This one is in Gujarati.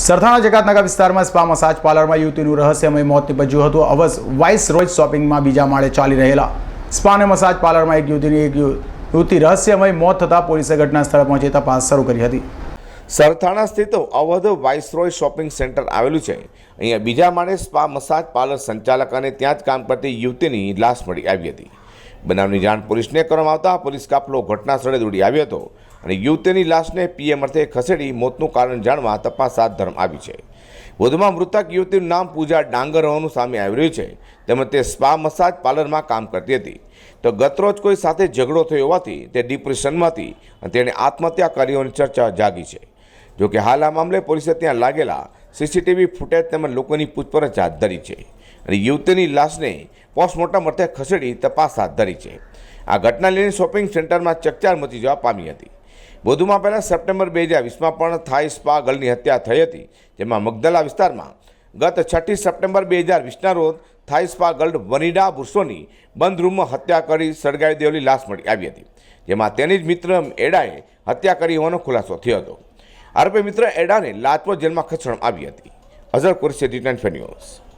સરથાણા જકાતનગર વિસ્તારમાં સ્પા મસાજ પાર્લરમાં યુવતીનું રહસ્યમય મોત નિપજ્યું હતું. અવસ વાઇસ રોજ શોપિંગમાં બીજા માળે ચાલી રહેલા સ્પા અને મસાજ પાર્લરમાં એક યુવતીની એક યુવતી રહસ્યમય મોત થતાં પોલીસે ઘટના સ્થળે પહોંચી તપાસ શરૂ કરી હતી. સરથાણા સ્થિત અવધ વાઇસરોય શોપિંગ સેન્ટર આવેલું છે. અહીંયા બીજા માળે સ્પા મસાજ પાર્લર સંચાલક અને ત્યાં જ કામ કરતી યુવતીની લાશ મળી આવી હતી. બનાવની જાણ પોલીસને કરવામાં આવતા પોલીસ કાફલો ઘટના સ્થળે દોડી આવ્યો હતો અને યુવતીની લાશને પીએમ અર્થે ખસેડી મોતનું કારણ જાણવા તપાસ હાથ ધરવામાં આવી છે. વધુમાં મૃતક યુવતીનું નામ પૂજા ડાંગર હોવાનું સામે આવી રહ્યું છે. તેમજ તે સ્પા મસાજ પાર્લરમાં કામ કરતી હતી. તો ગતરોજ કોઈ સાથે ઝઘડો થયો હોવાથી તે ડિપ્રેશનમાં હતી અને તેણે આત્મહત્યા કરી હોવાની ચર્ચા જાગી છે. જોકે હાલ આ મામલે પોલીસે ત્યાં લાગેલા સીસીટીવી ફૂટેજ તેમજ લોકોની પૂછપરછ હાથ ધરી છે. અને યુવતીની લાશને પોસ્ટમોર્ટમ અર્થે ખસેડી તપાસ હાથ ધરી છે. આ ઘટના લઈને શોપિંગ સેન્ટરમાં ચકચાર મચી જવા પામી હતી. વધુમાં પહેલાં સપ્ટેમ્બર બે હજાર વીસમાં પણ થાઈ સ્પા ગર્લની હત્યા થઈ હતી, જેમાં મગદલા વિસ્તારમાં ગત છઠ્ઠી સપ્ટેમ્બર બે હજાર વીસના રોજ થાઈ સ્પા ગર્લ વનીડા બુર્સોની બંધ રૂમમાં હત્યા કરી સળગાવી દેવેલી લાશ મળી આવી હતી, જેમાં તેની જ મિત્ર એડાએ હત્યા કરી હોવાનો ખુલાસો થયો હતો. આરોપી મિત્ર એડાને લાજપત જેલમાં ખસેડવામાં આવી હતી. Azhar Qureshi return news.